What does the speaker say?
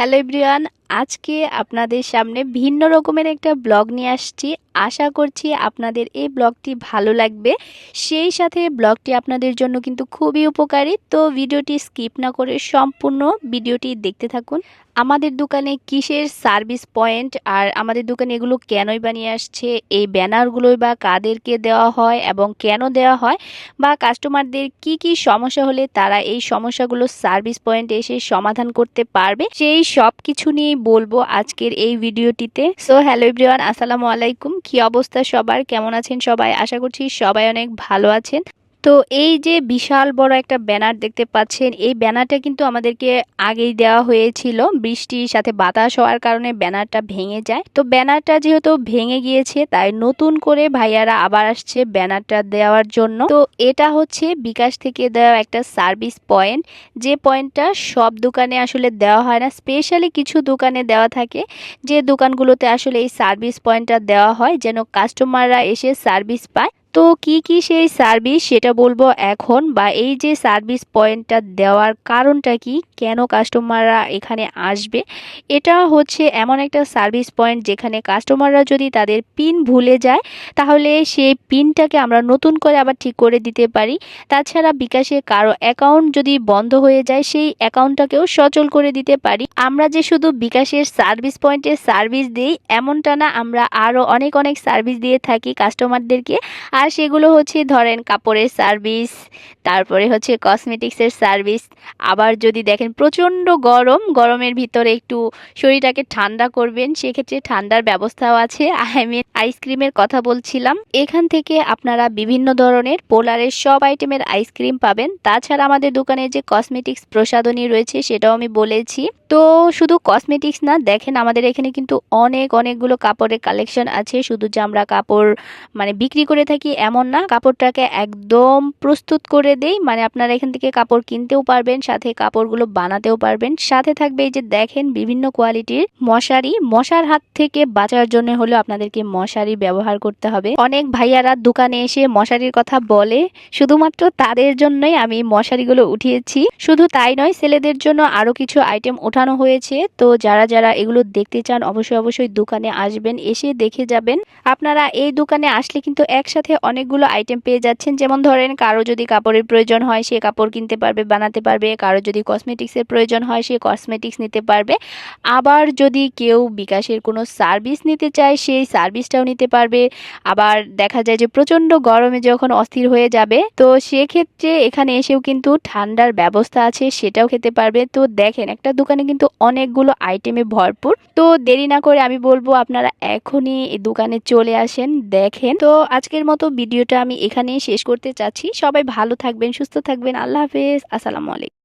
Hello everyone আজকে আপনাদের সামনে ভিন্ন রকমের একটা ব্লগ নিয়ে আসছি। আশা করছি আপনাদের এই ব্লগটি ভালো লাগবে। সেই সাথে ব্লগটি আপনাদের জন্য কিন্তু খুবই উপকারী। তো ভিডিওটি স্কিপ না করে সম্পূর্ণ ভিডিওটি দেখতে থাকুন। আমাদের দোকানে কিসের সার্ভিস পয়েন্ট আর আমাদের দোকানে এগুলো কেনই বানিয়ে আসছে, এই ব্যানারগুলোই বা কাদেরকে দেওয়া হয় এবং কেন দেওয়া হয় বা কাস্টমারদের কি কি সমস্যা হলে তারা এই সমস্যাগুলো সার্ভিস পয়েন্টে এসে সমাধান করতে পারবে, সেই সব কিছু নিয়েই বলব আজকের এই ভিডিওটিতে। সো হ্যালো এভরিওয়ান আসসালামু আলাইকুম। কি অবস্থা সবার? কেমন আছেন সবাই? আশা করছি সবাই অনেক ভালো আছেন। তো এই যে বিশাল বড় একটা ব্যানার দেখতে পাচ্ছেন, এই ব্যানারটা কিন্তু আমাদেরকে আগেই দেওয়া হয়েছিল। বৃষ্টির সাথে বাতাস হওয়ার কারণে ব্যানারটা ভেঙে যায়। তো ব্যানারটা যেহেতু ভেঙে গিয়েছে, তাই নতুন করে ভাইয়ারা আবার আসছে ব্যানারটা দেওয়ার জন্য। তো এটা হচ্ছে বিকাশ থেকে দেওয়া একটা সার্ভিস পয়েন্ট। যে পয়েন্টটা সব দোকানে আসলে দেওয়া হয় না, স্পেশালি কিছু দোকানে দেওয়া থাকে। যে দোকানগুলোতে আসলে এই সার্ভিস পয়েন্টটা দেওয়া হয়, যেন কাস্টমাররা এসে সার্ভিস পায়। তো কি কি সেই সার্ভিস সেটা বলব এখন? বা এই যে সার্ভিস পয়েন্টটা দেওয়ার কারণটা কি? কেন কাস্টমাররা এখানে আসবে? এটা হচ্ছে এমন একটা সার্ভিস পয়েন্ট যেখানে কাস্টমাররা যদি তাদের পিন ভুলে যায়, তাহলে সেই পিনটাকে আমরা নতুন করে আবার ঠিক করে দিতে পারি। তাছাড়া বিকাশে কারও অ্যাকাউন্ট যদি বন্ধ হয়ে যায়, সেই অ্যাকাউন্টটাকেও সচল করে দিতে পারি। আমরা যে শুধু বিকাশের সার্ভিস পয়েন্টে সার্ভিস দিই, এমনটা না, আমরা আরও অনেক অনেক সার্ভিস দিয়ে থাকি কাস্টমারদেরকে আর সেগুলো হচ্ছে ধরেন কাপড়ের সার্ভিস তারপরে হচ্ছে কসমেটিক্সের সার্ভিস আবার যদি দেখেন প্রচণ্ড গরম, গরমের ভিতরে একটু শরীরটাকে ঠান্ডা করবেন, সেক্ষেত্রে ঠান্ডার ব্যবস্থাও আছে। আমি আইসক্রিমের কথা বলছিলাম। এখান থেকে আপনারা বিভিন্ন ধরনের পোলারের সব আইটেমের আইসক্রিম পাবেন। তাছাড়া আমাদের দোকানে যে কসমেটিক্স প্রসাধনী রয়েছে, সেটাও আমি বলেছি। তো শুধু কসমেটিক্স না, দেখেন আমাদের এখানে কিন্তু অনেক, অনেকগুলো কাপড়ের কালেকশন আছে। শুধু যে আমরা কাপড় মানে বিক্রি করে থাকি এমন না? কাপড়টাকে একদম প্রস্তুত করে দেই। মানে আপনারা এখান থেকে কাপড় কিনতেও পারবেন, সাথে কাপড়গুলো বানাতেও পারবেন। সাথে থাকবে এই যে দেখেন বিভিন্ন কোয়ালিটির মশারি। মশার হাত থেকে বাঁচার জন্য হলেও আপনাদেরকে মশারি ব্যবহার করতে হবে। অনেক ভাইয়ারা দোকানে এসে মশারির কথা বলে। শুধুমাত্র তাদের জন্যই আমি মশারিগুলো উঠিয়েছি। শুধু তাই নয়, ছেলেদের জন্য আরও কিছু আইটেম ওঠানো হয়েছে। তো যারা যারা এগুলো দেখতে চান, অবশ্যই অবশ্যই দোকানে আসবেন, এসে দেখে যাবেন। আপনারা এই দোকানে আসলে কিন্তু একসাথে অনেকগুলো আইটেম পেয়ে যাচ্ছেন। যেমন ধরেন, কারও যদি কাপড়ের প্রয়োজন হয়, সে কাপড় কিনতে পারবে, বানাতে পারবে। কারও যদি কসমেটিক্সের প্রয়োজন হয়, সে কসমেটিক্স নিতে পারবে। আবার যদি কেউ বিকাশের কোনো সার্ভিস নিতে চায়, সেই সার্ভিসটাও নিতে পারবে। আবার দেখা যায় যে, প্রচণ্ড গরমে যখন অস্থির হয়ে যাবে, তো সেক্ষেত্রে এখানে এসেও কিন্তু ঠান্ডার ব্যবস্থা আছে, সেটাও খেতে পারবে। তো দেখেন, একটা দোকানে কিন্তু অনেকগুলো আইটেমে ভরপুর। তো দেরি না করে আমি বলব, আপনারা এখনই দোকানে চলে আসেন, দেখেন। তো আজকের মতো ভিডিওটা আমি এখানেই শেষ করতে চাচ্ছি। সবাই ভালো থাকবেন, সুস্থ থাকবেন। আল্লাহ হাফেজ। আসসালামু আলাইকুম।